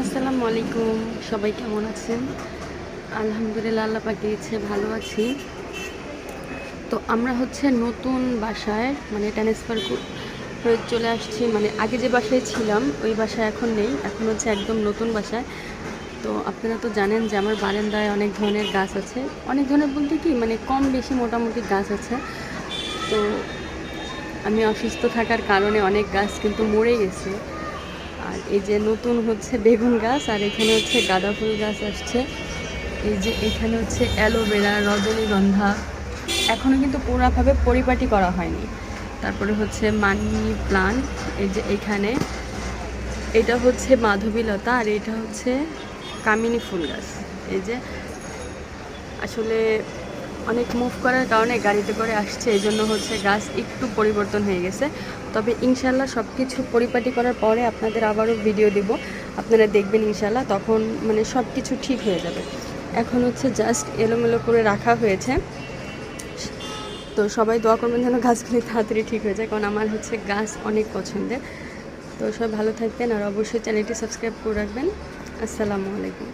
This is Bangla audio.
আসসালামু আলাইকুম, সবাই কেমন আছেন? আলহামদুলিল্লাহ আল্লাহ পাক দিয়েছে, ভালো আছি। তো আমরা হচ্ছে নতুন বাসায় মানে ট্রান্সফার হয়ে চলে আসছি। মানে আগে যে বাসায় ছিলাম, ওই বাসায় এখন নেই। এখন হচ্ছে একদম নতুন বাসায়। তো আপনারা তো জানেন যে আমার বারান্দায় অনেক ধরনের গাছ আছে। অনেক ধরনের বলতে কি মানে কম বেশি মোটামুটি গাছ আছে। তো আমি অসুস্থ থাকার কারণে অনেক গাছ কিন্তু মরে গেছে। আর এই যে নতুন হচ্ছে বেগুন গাছ, আর এখানে হচ্ছে গাঁদা ফুল গাছ আসছে। এই যে এখানে হচ্ছে অ্যালোভেরা রজনীগন্ধা এখনও কিন্তু পুরোভাবে পরিপাটি করা হয়নি। তারপরে হচ্ছে মানি প্লান্ট, এই যে এখানে। এটা হচ্ছে মাধবীলতা, আর এটা হচ্ছে কামিনী ফুল গাছ। এই যে আসলে অনেক মুভ করার কারণে গাড়িতে করে আসছে এই জন্য হচ্ছে গাছ একটু পরিবর্তন হয়ে গেছে। তবে ইনশাল্লাহ সব কিছু পরিপাটি করার পরে আপনাদের আবারও ভিডিও দিব। আপনারা দেখবেন ইনশাল্লাহ তখন মানে সব কিছু ঠিক হয়ে যাবে। এখন হচ্ছে জাস্ট এলোমেলো করে রাখা হয়েছে। তো সবাই দোয়া করবেন যেন গাছগুলি তাড়াতাড়ি ঠিক হয়ে যায়, কারণ আমার হচ্ছে গাছ অনেক পছন্দের। তো সবাই ভালো থাকবেন আর অবশ্যই চ্যানেলটি সাবস্ক্রাইব করে রাখবেন। আসসালামু আলাইকুম।